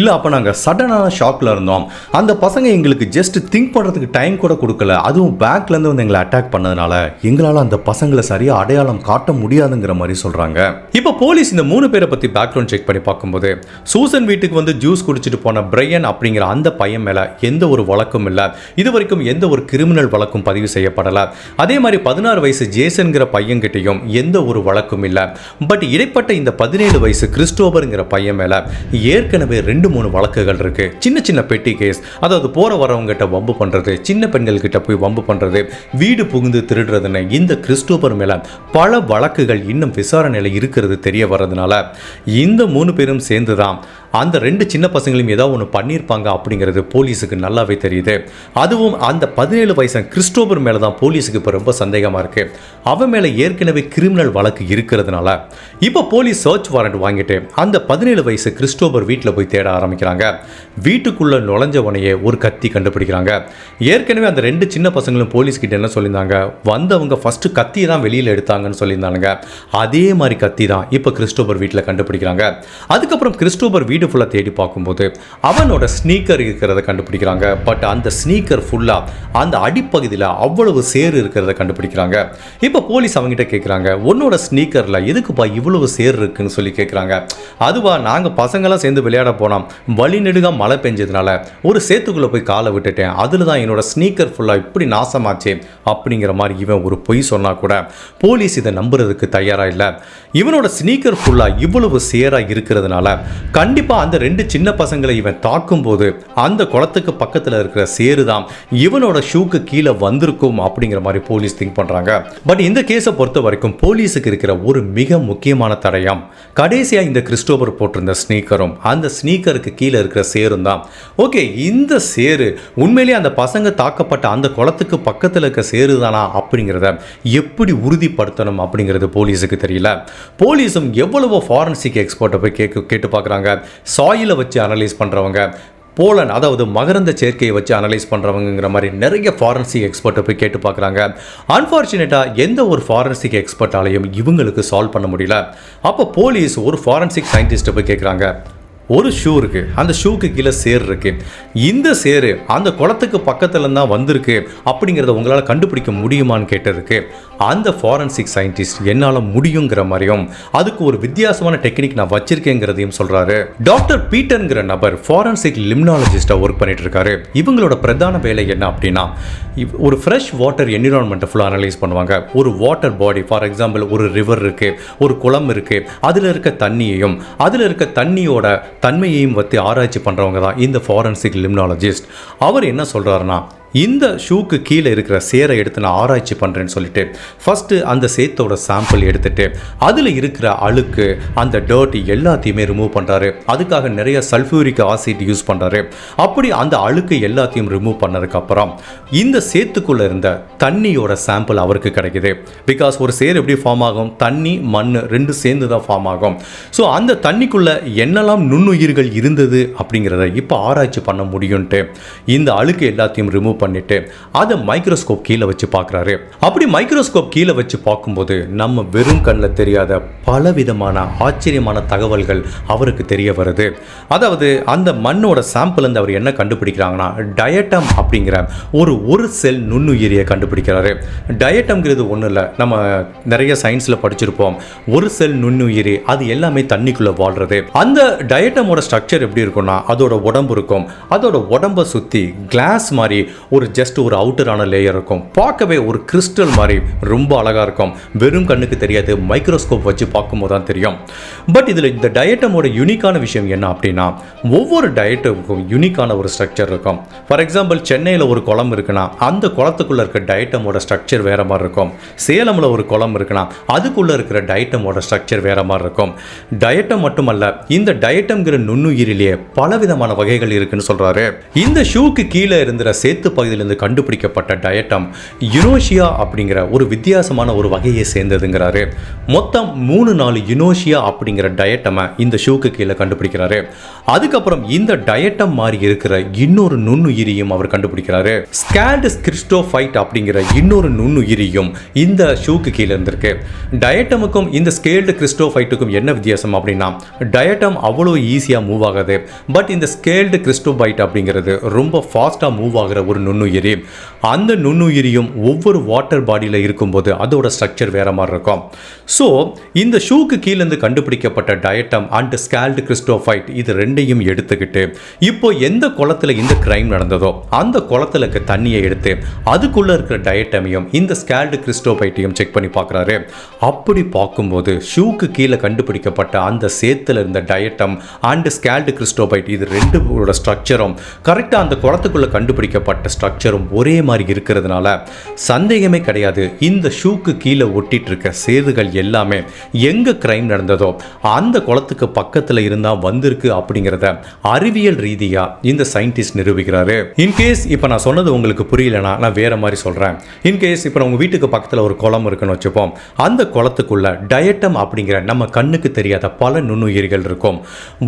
இல்லை அப்போ நாங்கள் சடனான ஷாக்கில் இருந்தோம். அந்த பசங்க எங்களுக்கு ஜஸ்ட் திங்க் பண்ணுறதுக்கு டைம் கூட கொடுக்கல. அதுவும் பேங்க்லேருந்து வந்து எங்களை அட்டாக் பண்ணதுனால எங்களால் அந்த பசங்க பசங்களை சரியாக அடையாளம் காட்ட முடியாதுங்கிற மாதிரி சொல்கிறாங்க இப்போ போலீஸ் இந்த மூணு பேரை பற்றி பேக்ரவுண்ட் செக் பண்ணி பார்க்கும்போது சூசன் வீட்டுக்கு வந்து ஜூஸ் குடிச்சிட்டு போன பிரையன் அப்படிங்கிற அந்த பையன் மேலே எந்த ஒரு வழக்கும் இல்லை. இது வரைக்கும் எந்த ஒரு கிரிமினல் வழக்கும் பதிவு செய்யப்படலை. அதே மாதிரி பதினாறு வயசு ஜேசன்கிற பையன்கிட்டையும் எந்த ஒரு வழக்கும் இல்லை. பட் இடைப்பட்ட இந்த பதினேழு வயசு கிறிஸ்டோபருங்கிற பையன் மேலே ஏற்கனவே ரெண்டு மூணு வழக்குகள் இருக்கு. சின்ன சின்ன பெட்டி கேஸ் அதாவது போற வரவங்க கிட்ட வம்பு பண்றது சின்ன பெண்கள் கிட்ட போய் வம்பு பண்றது வீடு புகுந்து திருடுறதுன்னு இந்த கிறிஸ்டோ அக்டோபர் மேலே பல வழக்குகள் இன்னும் விசாரணையில் இருக்கிறது தெரிய வர்றதுனால இந்த மூணு பேரும் சேர்ந்து தான் அந்த ரெண்டு சின்ன பசங்களையும் ஏதாவது ஒன்று பண்ணியிருப்பாங்க அப்படிங்கிறது போலீஸுக்கு நல்லாவே தெரியுது. அதுவும் அந்த பதினேழு வயசு கிறிஸ்டோபர் மேலே தான் போலீஸுக்கு இப்போ ரொம்ப சந்தேகமாக இருக்குது அவன் மேலே ஏற்கனவே கிரிமினல் வழக்கு இருக்கிறதுனால இப்போ போலீஸ் சர்ச் வாரண்ட் வாங்கிட்டு அந்த பதினேழு வயசு கிறிஸ்டோபர் வீட்டில் போய் தேட ஆரம்பிக்கிறாங்க. வீட்டுக்குள்ளே நுழைஞ்ச உடனே ஒரு கத்தி கண்டுபிடிக்கிறாங்க. ஏற்கனவே அந்த ரெண்டு சின்ன பசங்களும் போலீஸ் கிட்ட என்ன சொல்லியிருந்தாங்க. வந்தவங்க ஃபஸ்ட்டு கத்தியை தான் வெளியில் எடுத்தாங்கன்னு சொல்லியிருந்தானுங்க. அதே மாதிரி கத்தி தான் இப்போ கிறிஸ்டோபர் வீட்டில் கண்டுபிடிக்கிறாங்க. அதுக்கப்புறம் கிறிஸ்டோபர் வீடு ஃபுல்லாக தேடி பார்க்கும்போது அவனோட ஸ்னீக்கர் இருக்கிறத கண்டுபிடிக்கிறாங்க. பட் அந்த ஸ்னீக்கர் ஃபுல்லாக அந்த அடிப்பகுதியில் அவ்வளவு சேர் இருக்கிறத கண்டுபிடிக்கிறாங்க. இப்போ போலீஸ் அவங்ககிட்ட கேட்குறாங்க உன்னோட ஸ்னீக்கரில் எதுக்குப்பா இவ்வளவு சேர் இருக்குன்னு சொல்லி கேட்குறாங்க அதுவா நாங்கள் பசங்களாம் சேர்ந்து விளையாட போனோம். வழி நெடுக மழை பெஞ்சதுனால ஒரு சேத்துக்குள்ளே போய் காலை விட்டுட்டேன். அதில் தான் என்னோட ஸ்னீக்கர் ஃபுல்லாக இப்படி நாசமாச்சே அப்படிங்கிற மாதிரி இவன் ஒரு பொய் சொன்னா கூட போலீஸ் இதை நம்புறதுக்கு தயாராக இல்லை. இவனோட ஸ்னீக்கர் ஃபுல்லாக இவ்வளவு சேராக இருக்கிறதுனால கண்டிப்பாக கண்டிப்பாக அந்த ரெண்டு சின்ன பசங்களை இவன் தாக்கும்போது அந்த குளத்துக்கு பக்கத்தில் இருக்கிற சேரு தான் இவனோட ஷூக்கு கீழே வந்திருக்கும் அப்படிங்கிற மாதிரி போலீஸ் திங்க் பண்ணுறாங்க பட் இந்த கேஸை பொறுத்த வரைக்கும் போலீஸுக்கு இருக்கிற ஒரு மிக முக்கியமான தடயம். கடைசியாக இந்த கிறிஸ்டோபர் போட்டிருந்த ஸ்னீக்கரும் அந்த ஸ்னீக்கருக்கு கீழே இருக்கிற சேரும் தான் ஓகே இந்த சேரு உண்மையிலேயே அந்த பசங்க தாக்கப்பட்ட அந்த குளத்துக்கு பக்கத்தில் இருக்க சேரு தானா அப்படிங்கிறத எப்படி உறுதிப்படுத்தணும் அப்படிங்கிறது போலீஸுக்கு தெரியல. போலீஸும் எவ்வளவோ ஃபாரன்சிக் எக்ஸ்பர்ட்டை போய் கேட்க கேட்டு பார்க்குறாங்க. சாயிலை வச்சு அனலைஸ் பண்ணுறவங்க போலன் அதாவது மகரந்த சேர்க்கையை வச்சு அனலைஸ் பண்ணுறவங்கிற மாதிரி நிறைய ஃபாரன்சிக் எக்ஸ்பர்ட்டை போய் கேட்டு பார்க்குறாங்க. அன்ஃபார்ச்சுனேட்டாக எந்த ஒரு ஃபாரன்சிக் எக்ஸ்பர்ட்டாலையும் இவங்களுக்கு சால்வ் பண்ண முடியல. அப்போ போலீஸ் ஒரு ஃபாரன்சிக் சயின்டிஸ்ட்டை போய் கேட்குறாங்க ஒரு ஷூ இருக்கு. அந்த ஷூக்கு கீழே சேர் இருக்கு. இந்த சேரு அந்த குளத்துக்கு பக்கத்துல தான் வந்திருக்கு. அப்படிங்கிறத உங்களால் கண்டுபிடிக்க முடியுமான்னு கேட்டதுக்கு அந்த ஃபாரன்சிக் சயின்டிஸ்ட் என்னால் முடியுங்கிற மாதிரியும் அதுக்கு ஒரு வித்தியாசமான டெக்னிக் நான் வச்சிருக்கேங்கிறதையும் சொல்றாரு. டாக்டர் பீட்டர்ங்கிற நபர் ஃபாரன்சிக் லிம்னாலஜிஸ்டாக ஒர்க் பண்ணிட்டு இருக்காரு இவங்களோட பிரதான வேலை என்ன அப்படின்னா இவ்- ஒரு ஃப்ரெஷ் வாட்டர் என்விரான்மெண்ட்டை ஃபுல்லாக அனலைஸ் பண்ணுவாங்க. ஒரு வாட்டர் பாடி ஃபார் எக்ஸாம்பிள் ஒரு ரிவர் இருக்கு ஒரு குளம் இருக்கு. அதில் இருக்க தண்ணியையும் அதில் இருக்க தண்ணியோட தன்மையையும் பற்றி ஆராய்ச்சி பண்ணுறவங்க தான் இந்த ஃபாரன்சிக் லிம்னாலஜிஸ்ட் அவர் என்ன சொல்கிறாருன்னா இந்த ஷூக்கு கீழே இருக்கிற சேரை எடுத்து நான் ஆராய்ச்சி பண்ணுறேன்னு சொல்லிட்டு ஃபஸ்ட்டு அந்த சேத்தோட சாம்பிள் எடுத்துட்டு அதில் இருக்கிற அழுக்கு அந்த டர்ட் எல்லாத்தையுமே ரிமூவ் பண்ணுறாரு அதுக்காக நிறைய சல்ஃபியூரிக் ஆசிட் யூஸ் பண்ணுறாரு அப்படி அந்த அழுக்கு எல்லாத்தையும் ரிமூவ் பண்ணதுக்கப்புறம் இந்த சேத்துக்குள்ளே இருந்த தண்ணியோட சாம்பிள் அவருக்கு கிடைக்குது. பிகாஸ் ஒரு சேர் எப்படி ஃபார்ம் ஆகும்? தண்ணி மண் ரெண்டு சேர்ந்து தான் ஃபார்ம் ஆகும். ஸோ அந்த தண்ணிக்குள்ளே என்னெல்லாம் நுண்ணுயிர்கள் இருந்தது அப்படிங்கிறத இப்போ ஆராய்ச்சி பண்ண முடியும்ன்ட்டு இந்த அழுக்கு எல்லாத்தையும் ரிமூவ் பண்ணிட்டு அதை மைக்ரோஸ்கோப் கீழே வச்சு பார்க்குறாரு. அப்படி மைக்ரோஸ்கோப் கீழே வச்சு பார்க்கும்போது நம்ம வெறும் கண்ணில் தெரியாத பல விதமான ஆச்சரியமான தகவல்கள் அவருக்கு தெரிய வருது. அதாவது அந்த மண்ணோட சாம்பிள் அவர் என்ன கண்டுபிடிக்கிறாங்கன்னா டயட்டம் அப்படிங்கிற ஒரு ஒரு செல் நுண்ணுயிரியை கண்டுபிடிக்கிறாரு. டயட்டம்ங்கிறது ஒன்றும் இல்லை நம்ம நிறைய சயின்ஸில் படிச்சிருப்போம். ஒரு செல் நுண்ணுயிரி அது எல்லாமே தண்ணிக்குள்ளே வாழ்றது. அந்த டயட்டமோட ஸ்ட்ரக்சர் எப்படி இருக்கும்னா அதோட உடம்பு இருக்கும். அதோட உடம்பை சுற்றி கிளாஸ் மாதிரி ஒரு ஜஸ்ட் ஒரு அவுட்டரான லேயர் இருக்கும். பார்க்கவே ஒரு கிறிஸ்டல் மாதிரி ரொம்ப அழகாக இருக்கும். வெறும் கண்ணுக்கு தெரியாது மைக்ரோஸ்கோப் வச்சு பார்க்கும்போது தான் தெரியும். பட் இதில் இந்த டயட்டமோட யூனிக்கான விஷயம் என்ன அப்படின்னா ஒவ்வொரு டயட்டுக்கும் யூனிக்கான ஒரு ஸ்ட்ரக்சர் இருக்கும். ஃபார் எக்ஸாம்பிள் சென்னையில் ஒரு குளம் இருக்குன்னா அந்த குளத்துக்குள்ளே இருக்க டயட்டமோட ஸ்ட்ரக்சர் வேறு மாதிரி இருக்கும். சேலமில் ஒரு குளம் இருக்குன்னா அதுக்குள்ளே இருக்கிற டயட்டமோட ஸ்ட்ரக்சர் வேறு மாதிரி இருக்கும். டயட்டம் மட்டுமல்ல இந்த டயட்டம்ங்கிற நுண்ணுயிரிலேயே பலவிதமான வகைகள் இருக்குன்னு சொல்கிறாரு இந்த ஷூக்கு கீழே இருந்த சேத்து பகுதியிலிருந்து கண்டுபிடிக்கப்பட்ட டயட்டம் யுனோஷியா அப்படிங்கிற ஒரு வித்தியாசமான ஒரு வகையை சேர்ந்ததுங்கிறாரு. மொத்தம் மூணு நாலு யுனோஷியா அப்படிங்கிற டயட்டமை இந்த ஷூக்கு கீழே கண்டுபிடிக்கிறாரு. அதுக்கப்புறம் இந்த டயட்டம் மாதிரி இருக்கிற இன்னொரு நுண்ணுயிரியும் அவர் கண்டுபிடிக்கிறாரு. ஸ்கேண்டஸ் கிறிஸ்டோஃபைட் அப்படிங்கிற இன்னொரு நுண்ணுயிரியும் இந்த ஷூக்கு கீழே இருந்திருக்கு. டயட்டமுக்கும் இந்த ஸ்கேல்டு கிறிஸ்டோஃபைட்டுக்கும் என்ன வித்தியாசம் அப்படின்னா டயட்டம் அவ்வளோ ஈஸியாக மூவ் ஆகாது. பட் இந்த ஸ்கேல்டு கிறிஸ்டோபைட் அப்படிங்கிறது ரொம்ப ஃபாஸ்ட்டாக மூவ் ஆகிற ஒரு நுண்ணுயிரி. அந்த நுண்ணுயிரியும் ஒவ்வொரு வாட்டர் பாடியில் இருக்கும்போது அதோட ஸ்ட்ரக்சர் வேற மாதிரி இருக்கும். ஸோ இந்த ஷூக்கு கீழேருந்து கண்டுபிடிக்கப்பட்ட டயட்டம் அண்ட் ஸ்கேல்டு கிறிஸ்டோஃபைட் இது ரெண்டையும் எடுத்துக்கிட்டு இப்போ எந்த குளத்துல இந்த கிரைம் நடந்ததோ அந்த குளத்துல இருக்க தண்ணியை எடுத்து அதுக்குள்ள இருக்கிற டயட்டமையும் இந்த ஸ்கேல்டு கிறிஸ்டோஃபைட்டையும் செக் பண்ணி பார்க்குறாரு. அப்படி பார்க்கும்போது ஷூக்கு கீழே கண்டுபிடிக்கப்பட்ட அந்த சேத்துல இருந்த டயட்டம் அண்ட் ஸ்கேல்டு கிறிஸ்டோபைட் இது ரெண்டு ஸ்ட்ரக்சரும் கரெக்டாக அந்த குளத்துக்குள்ள கண்டுபிடிக்கப்பட்ட ஸ்ட்ரக்சரும் ஒரே மாதிரி இருக்கிறதுனால சந்தேகமே கிடையாது. இந்த ஷூக்கு கீழே ஒட்டிட்டு இருக்க சேதுகள் எல்லாமே எங்க கிரைம் நடந்ததோ அந்த குளத்துக்கு பக்கத்தில் இருந்தா வந்திருக்கு அப்படிங்கிறத அறிவியல் ரீதியா இந்த சயின்டிஸ்ட் நிரூபிக்கிறாரு. இன்கேஸ் இப்போ நான் சொன்னது உங்களுக்கு புரியலனா நான் வேற மாதிரி சொல்றேன். இன்கேஸ் இப்போ உங்க வீட்டுக்கு பக்கத்தில் ஒரு குளம் இருக்குன்னு வச்சுப்போம். அந்த குளத்துக்குள்ள டயட்டம் அப்படிங்கிற நம்ம கண்ணுக்கு தெரியாத பல நுண்ணுயிர்கள் இருக்கும்.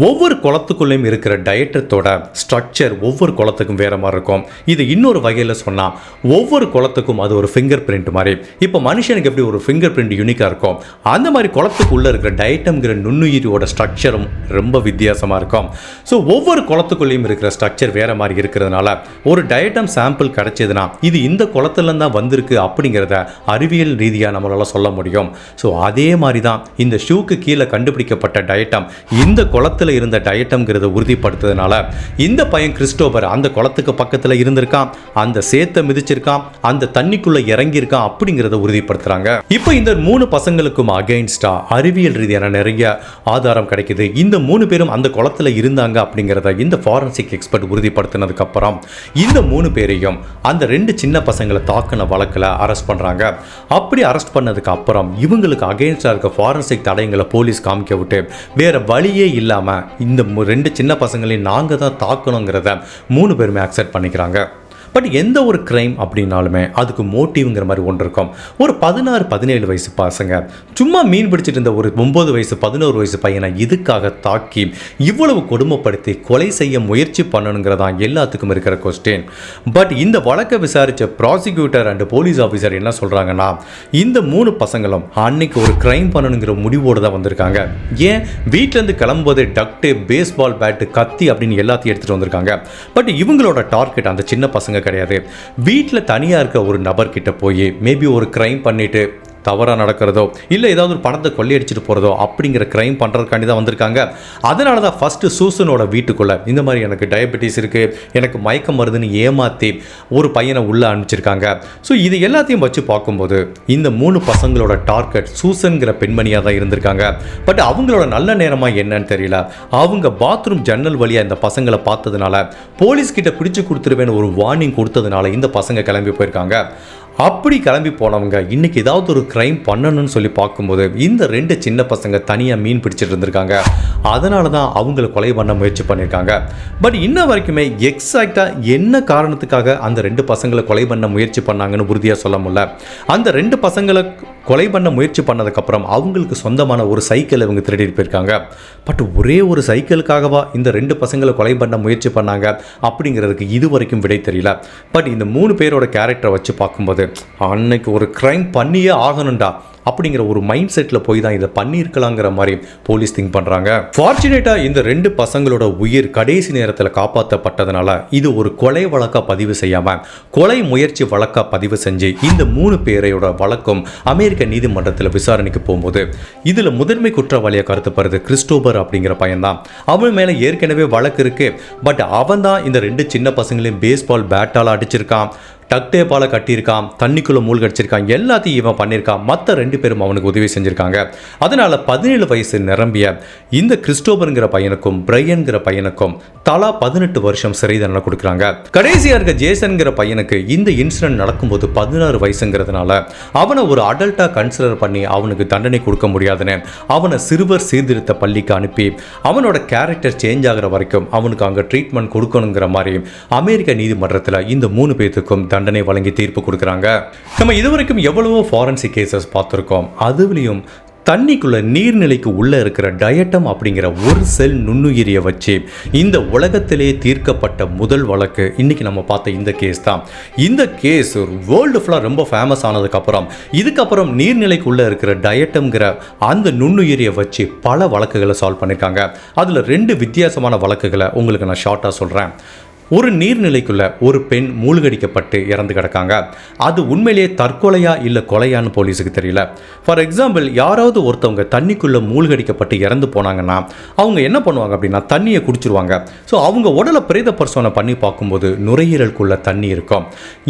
ஒவ்வொரு குளத்துக்குள்ளேயும் இருக்கிற டயட்டத்தோட ஸ்ட்ரக்சர் ஒவ்வொரு குளத்துக்கும் வேற மாதிரி இருக்கும். இது இன்னொரு வகையில் சொன்னால் ஒவ்வொரு குளத்துக்கும் அது ஒரு ஃபிங்கர் பிரிண்ட் மாதிரி. இப்போ மனுஷனுக்கு எப்படி ஒரு ஃபிங்கர் பிரிண்ட் யூனிக்காக இருக்கும்? அந்த மாதிரி குளத்துக்குள்ளே இருக்கிற டயட்டம்ங்கிற நுண்ணுயிரியோட ஸ்ட்ரக்சரும் ரொம்ப வித்தியாசமாக இருக்கும். ஸோ ஒவ்வொரு குளத்துக்குள்ளேயும் இருக்கிற ஸ்ட்ரக்சர் வேறு மாதிரி இருக்கிறதுனால ஒரு டயட்டம் சாம்பிள் கிடைச்சதுன்னா இது இந்த குளத்துலேருந்து தான் வந்திருக்கு அப்படிங்கிறத அறிவியல் ரீதியாக நம்மளால சொல்ல முடியும். ஸோ அதே மாதிரி தான் இந்த ஷூக்கு கீழே கண்டுபிடிக்கப்பட்ட டயட்டம் இந்த குளத்துல இருந்த டயட்டம்ங்கிறத உறுதிப்படுத்துறதுனால இந்த பையன் கிறிஸ்டோபர் அந்த குளத்துக்கு பக்கத்தில் இருந்திருக்கான். பண்ணியிருக்கான் அந்த சேத்தை மிதிச்சிருக்கான் அந்த தண்ணிக்குள்ள இறங்கியிருக்கான் அப்படிங்கிறத உறுதிப்படுத்துறாங்க. இப்போ இந்த மூணு பசங்களுக்கும் அகைன்ஸ்டா அறிவியல் ரீதியான நிறைய ஆதாரம் கிடைக்குது. இந்த மூணு பேரும் அந்த குளத்துல இருந்தாங்க அப்படிங்கிறத இந்த ஃபாரன்சிக் எக்ஸ்பர்ட் உறுதிப்படுத்தினதுக்கு அப்புறம் இந்த மூணு பேரையும் அந்த ரெண்டு சின்ன பசங்களை தாக்கின வழக்கில் அரெஸ்ட் பண்ணுறாங்க அப்படி அரெஸ்ட் பண்ணதுக்கு அப்புறம் இவங்களுக்கு அகைன்ஸ்டாக இருக்க ஃபாரன்சிக் தடயங்களை போலீஸ் காமிக்க விட்டு வேற வழியே இல்லாமல் இந்த மு- ரெண்டு சின்ன பசங்களையும் நாங்கள் தான் தாக்கணுங்கிறத மூணு பேருமே அக்செப்ட் பண்ணிக்கிறாங்க. பட் எந்த ஒரு க்ரைம் அப்படின்னாலுமே அதுக்கு மோட்டிவ்ங்கிற மாதிரி ஒன்று இருக்கும். ஒரு பதினாறு பதினேழு வயசு பசங்க சும்மா மீன் பிடிச்சிட்டு இருந்த ஒரு ஒம்பது வயசு பதினோரு வயசு பையனை இதுக்காக தாக்கி இவ்வளவு கொடுமைப்படுத்தி கொலை செய்ய முயற்சி பண்ணணுங்கிறதான் எல்லாத்துக்கும் இருக்கிற கொஸ்டின் பட் இந்த வழக்கை விசாரித்த ப்ராசிக்யூட்டர் அண்ட் போலீஸ் ஆஃபீஸர் என்ன சொல்கிறாங்கன்னா இந்த மூணு பசங்களும் அன்னைக்கு ஒரு க்ரைம் பண்ணணுங்கிற முடிவோடு தான் வந்திருக்காங்க. ஏன்? வீட்டிலேருந்து கிளம்பும்போது டக்டு பேஸ்பால் பேட்டு கத்தி அப்படின்னு எல்லாத்தையும் எடுத்துகிட்டு வந்திருக்காங்க. பட் இவங்களோட டார்கெட் அந்த சின்ன பசங்க கிடையாது. வீட்டில் தனியாக இருக்க ஒரு நபர்கிட்ட போய் மேபி ஒரு கிரைம் பண்ணிட்டு தவறாக நடக்கிறதோ இல்லை ஏதாவது ஒரு பணத்தை கொள்ளையடிச்சிட்டு போகிறதோ அப்படிங்கிற க்ரைம் பண்ணுறதுக்காண்டி தான் வந்திருக்காங்க. அதனால தான் ஃபஸ்ட்டு சூசனோட வீட்டுக்குள்ளே இந்த மாதிரி எனக்கு டயபெட்டிஸ் இருக்குது எனக்கு மயக்கம் மருதுன்னு ஏமாற்றி ஒரு பையனை உள்ளே அனுப்பிச்சிருக்காங்க. ஸோ இது எல்லாத்தையும் வச்சு பார்க்கும்போது இந்த மூணு பசங்களோட டார்கெட் சூசன்கிற பெண்மணியாக தான் இருந்திருக்காங்க. பட் அவங்களோட நல்ல நேரமாக என்னன்னு தெரியல. அவங்க பாத்ரூம் ஜன்னல் வழியாக இந்த பசங்களை பார்த்ததுனால போலீஸ் கிட்ட பிடிச்சு கொடுத்துருவேன்னு ஒரு வார்னிங் கொடுத்ததுனால இந்த பசங்க கிளம்பி போயிருக்காங்க. அப்படி கிளம்பி போனவங்க இன்னைக்கு ஏதாவது ஒரு க்ரைம் பண்ணணும்னு சொல்லி பார்க்கும்போது இந்த ரெண்டு சின்ன பசங்க தனியாக மீன் பிடிச்சிட்டு இருந்திருக்காங்க. அதனால தான் அவங்கள கொலை பண்ண முயற்சி பண்ணியிருக்காங்க பட் இன்ன வரைக்குமே எக்ஸாக்டாக என்ன காரணத்துக்காக அந்த ரெண்டு பசங்களை கொலை பண்ண முயற்சி பண்ணாங்கன்னு உறுதியாக சொல்ல முடியல. அந்த ரெண்டு பசங்களை கொலை பண்ண முயற்சி பண்ணதுக்கப்புறம் அவங்களுக்கு சொந்தமான ஒரு சைக்கிள் இவங்க திருடிட்டு போயிருக்காங்க. பட் ஒரே ஒரு சைக்கிளுக்காகவா இந்த ரெண்டு பசங்களை கொலை பண்ண முயற்சி பண்ணாங்க அப்படிங்கிறதுக்கு இது வரைக்கும் விடை தெரியல. பட் இந்த மூணு பேரோட கேரக்டரை வச்சு பார்க்கும்போது அன்னைக்கு ஒரு க்ரைம் பண்ணியே ஆகணும்டா. அப்படிங்கிற ஒரு மைண்ட் செட்டில் போய் தான் இதை பண்ணியிருக்கலாங்கிற மாதிரி போலீஸ் திங்க் பண்ணுறாங்க ஃபார்ச்சுனேட்டாக இந்த ரெண்டு பசங்களோட உயிர் கடைசி நேரத்தில் காப்பாற்றப்பட்டதுனால இது ஒரு கொலை வழக்காக பதிவு செய்யாமல் கொலை முயற்சி வழக்காக பதிவு செஞ்சு இந்த மூணு பேரையோட வழக்கும் அமெரிக்க நீதிமன்றத்தில் விசாரணைக்கு போகும்போது இதில் முதன்மை குற்றவாளியாக கருத்தப்படுறது கிறிஸ்டோபர் அப்படிங்கிற பையன்தான் அவன் மேலே ஏற்கனவே வழக்கு இருக்குது பட் அவன் தான் இந்த ரெண்டு சின்ன பசங்களையும் பேஸ்பால் பேட்டால் அடிச்சிருக்கான். டக்டே டேப்பால் கட்டியிருக்கான் தண்ணிக்குள்ளே மூழ்கடிச்சிருக்கான் எல்லாத்தையும் இவன் பண்ணியிருக்கான் மற்ற ரெண்டு பேரும் அவனுக்கு உதவி செஞ்சுருக்காங்க. அதனால் பதினேழு வயசு நிரம்பிய இந்த கிறிஸ்டோபருங்கிற பையனுக்கும் பிரையன்கிற பையனுக்கும் தலா பதினெட்டு வருஷம் சிறை தண்டனை கொடுக்குறாங்க. கடைசியாக இருக்க ஜேசன்கிற பையனுக்கு இந்த இன்சிடென்ட் நடக்கும்போது பதினாறு வயசுங்கிறதுனால அவனை ஒரு அடல்ட்டாக கன்சிடர் பண்ணி அவனுக்கு தண்டனை கொடுக்க முடியாதுன்னு அவனை சிறுவர் சீர்திருத்த பள்ளிக்கு அனுப்பி அவனோட கேரக்டர் சேஞ்ச் ஆகிற வரைக்கும் அவனுக்கு அங்கே ட்ரீட்மெண்ட் கொடுக்கணுங்கிற மாதிரி அமெரிக்க நீதிமன்றத்தில் இந்த மூணு பேத்துக்கும் தண்டனை வழங்கி தீர்ப்பு கொடுக்குறாங்க. நம்ம இதுவரைக்கும் எவ்வளவோ ஃபாரன்சிக் கேசஸ் பார்த்துருக்கோம். அதுலேயும் தண்ணிக்குள்ள நீர்நிலைக்கு உள்ளே இருக்கிற டயட்டம் அப்படிங்கிற ஒரு செல் நுண்ணுயிரியை வச்சு இந்த உலகத்திலே தீர்க்கப்பட்ட முதல் வழக்கு இன்றைக்கி நம்ம பார்த்த இந்த கேஸ் தான். இந்த கேஸ் வேர்ல்டு ஃபுல்லாக ரொம்ப ஃபேமஸ் ஆனதுக்கப்புறம் இதுக்கப்புறம் நீர்நிலைக்குள்ளே இருக்கிற டயட்டம்ங்கிற அந்த நுண்ணுயிரியை வச்சு பல வழக்குகளை சால்வ் பண்ணியிருக்காங்க அதில் ரெண்டு வித்தியாசமான வழக்குகளை உங்களுக்கு நான் ஷார்ட்டாக சொல்கிறேன் ஒரு நீர்நிலைக்குள்ள ஒரு பெண் மூழ்கடிக்கப்பட்டு இறந்து கிடக்காங்க. அது உண்மையிலேயே தற்கொலையா இல்லை கொலையான்னு போலீஸுக்கு தெரியல. ஃபார் எக்ஸாம்பிள் யாராவது ஒருத்தவங்க தண்ணிக்குள்ள மூழ்கடிக்கப்பட்டு இறந்து போனாங்கன்னா அவங்க என்ன பண்ணுவாங்க அப்படின்னா தண்ணியை குடிச்சிருவாங்க. ஸோ அவங்க உடலை பிரேத பரிசோதனை பண்ணி பார்க்கும்போது நுரையீரலுக்குள்ள தண்ணி இருக்கும்.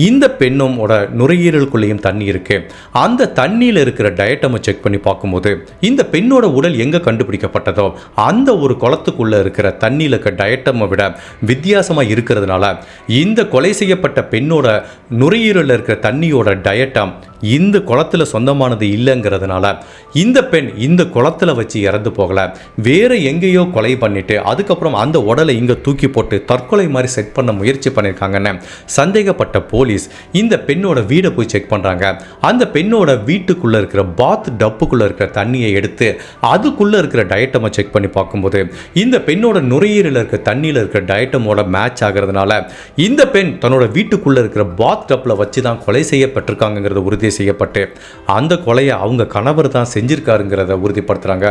இந்த பெண்ணோட நுரையீரலுக்குள்ளேயும் தண்ணி இருக்கு. அந்த தண்ணியில் இருக்கிற டயட்டமை செக் பண்ணி பார்க்கும்போது இந்த பெண்ணோட உடல் எங்கே கண்டுபிடிக்கப்பட்டதோ அந்த ஒரு குளத்துக்குள்ள இருக்கிற தண்ணியில் இருக்க டயட்டமை விட வித்தியாசமாக இருக்கிறதுனால இந்த கொலை செய்யப்பட்ட பெண்ணோட நுரையீரலில் இருக்கிற தண்ணியோட டயட்டாக இந்த குளத்துல சொந்தமானது இல்லைங்கிறதுனால இந்த பெண் இந்த குளத்துல வச்சு இறந்து போகலை. வேறு எங்கேயோ கொலை பண்ணிவிட்டு அதுக்கப்புறம் அந்த உடலை இங்கே தூக்கி போட்டு தற்கொலை மாதிரி செட் பண்ண முயற்சி பண்ணியிருக்காங்கன்னு சந்தேகப்பட்ட போலீஸ் இந்த பெண்ணோட வீடை போய் செக் பண்ணுறாங்க அந்த பெண்ணோட வீட்டுக்குள்ளே இருக்கிற பாத் டப்புக்குள்ளே இருக்கிற தண்ணியை எடுத்து அதுக்குள்ளே இருக்கிற டயட்டமை செக் பண்ணி பார்க்கும்போது இந்த பெண்ணோட நுரையீரலில் இருக்கிற தண்ணியில் இருக்கிற டயட்டமோட மேட்ச் ஆகிறதுனால இந்த பெண் தன்னோட வீட்டுக்குள்ளே இருக்கிற பாத் டப்பில் வச்சு தான் கொலை செய்யப்பட்டிருக்காங்கங்கிறது உறுதி செய்யப்பட்டு அந்த கொலையை அவங்க கணவர் தான் செஞ்சிருக்காருங்கிறத உறுதிப்படுத்துகிறாங்க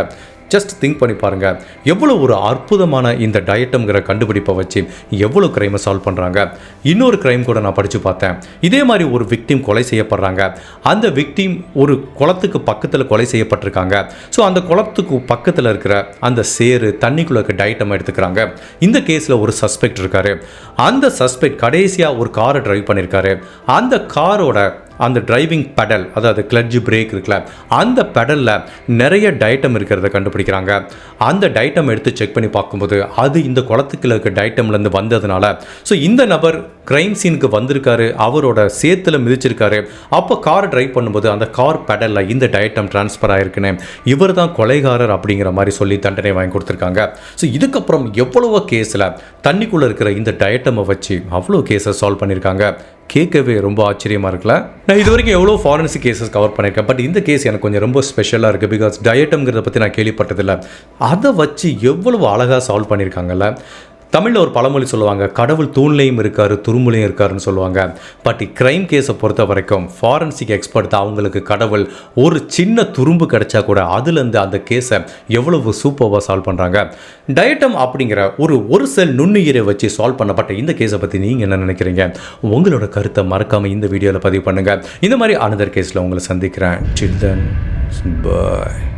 ஜஸ்ட் திங்க் பண்ணி பாருங்கள் எவ்வளோ ஒரு அற்புதமான இந்த டயட்டுங்கிற கண்டுபிடிப்பை வச்சு எவ்வளோ கிரைமை சால்வ் பண்ணுறாங்க இன்னொரு கிரைம் கூட நான் படித்து பார்த்தேன். இதே மாதிரி ஒரு விக்டிம் கொலை செய்யப்படுறாங்க. அந்த விக்டிம் ஒரு குளத்துக்கு பக்கத்தில் கொலை செய்யப்பட்டிருக்காங்க. ஸோ அந்த குளத்துக்கு பக்கத்தில் இருக்கிற அந்த சேரு தண்ணிக்குள்ளே இருக்க டயட்டம் எடுத்துக்கிறாங்க. இந்த கேஸில் ஒரு சஸ்பெக்ட் இருக்காரு. அந்த சஸ்பெக்ட் கடைசியாக ஒரு காரை டிரைவ் பண்ணியிருக்காரு அந்த காரோட அந்த டிரைவிங் பெடல் அதாவது கிளட்ஜ் பிரேக் இருக்குல்ல அந்த பெடலில் நிறைய டயட்டம் இருக்கிறத கண்டுபிடிக்கிறாங்க. அந்த டயட்டம் எடுத்து செக் பண்ணி பார்க்கும்போது அது இந்த குளத்துக்குள்ள இருக்க டைட்டம்லேருந்து வந்ததுனால ஸோ இந்த நபர் கிரைம் சீனுக்கு வந்திருக்காரு அவரோட சேத்துல மிதிச்சிருக்காரு. அப்போ கார் டிரைவ் பண்ணும்போது அந்த கார் பெடலில் இந்த டயட்டம் ட்ரான்ஸ்ஃபர் ஆயிருக்குன்னு இவர் தான் கொலைகாரர் அப்படிங்கிற மாதிரி சொல்லி தண்டனை வாங்கி கொடுத்துருக்காங்க. ஸோ இதுக்கப்புறம் எவ்வளவோ கேஸில் தண்ணிக்குள்ளே இருக்கிற இந்த டயட்டமை வச்சு அவ்வளோ கேஸை சால்வ் பண்ணியிருக்காங்க. கேட்கவே ரொம்ப ஆச்சரியமாக இருக்குல்ல? நான் இது வரைக்கும் எவ்வளோ ஃபாரன்சிக் கேசஸ் கவர் பண்ணியிருக்கேன். பட் இந்த கேஸ் எனக்கு கொஞ்சம் ரொம்ப ஸ்பெஷலாக இருக்குது பிகாஸ் டயட்டம்ங்கிறத பற்றி நான் கேள்விப்பட்டதில்லை. அதை வச்சு எவ்வளவு அழகாக சால்வ் பண்ணியிருக்காங்கல்ல? தமிழில் ஒரு பழமொழி சொல்லுவாங்க கடவுள் தூண்லையும் இருக்கார் துருமுலையும் இருக்காருன்னு சொல்லுவாங்க. பட் கிரைம் கேஸை பொறுத்த வரைக்கும் ஃபாரன்சிக் எக்ஸ்பர்ட் தான் அவங்களுக்கு கடவுள். ஒரு சின்ன துரும்பு கிடைச்சா கூட அதுலேருந்து அந்த கேஸை எவ்வளவு சூப்பராக சால்வ் பண்ணுறாங்க டயட்டம் அப்படிங்கிற ஒரு ஒரு செல் நுண்ணுயிரை வச்சு சால்வ் பண்ணப்பட்ட இந்த கேஸை பற்றி நீங்கள் என்ன நினைக்கிறீங்க? உங்களோட கருத்தை மறக்காமல் இந்த வீடியோவில் பதிவு பண்ணுங்கள் இந்த மாதிரி அனதர் கேஸில் உங்களை சந்திக்கிறேன். சில்ட்ரன் பாய்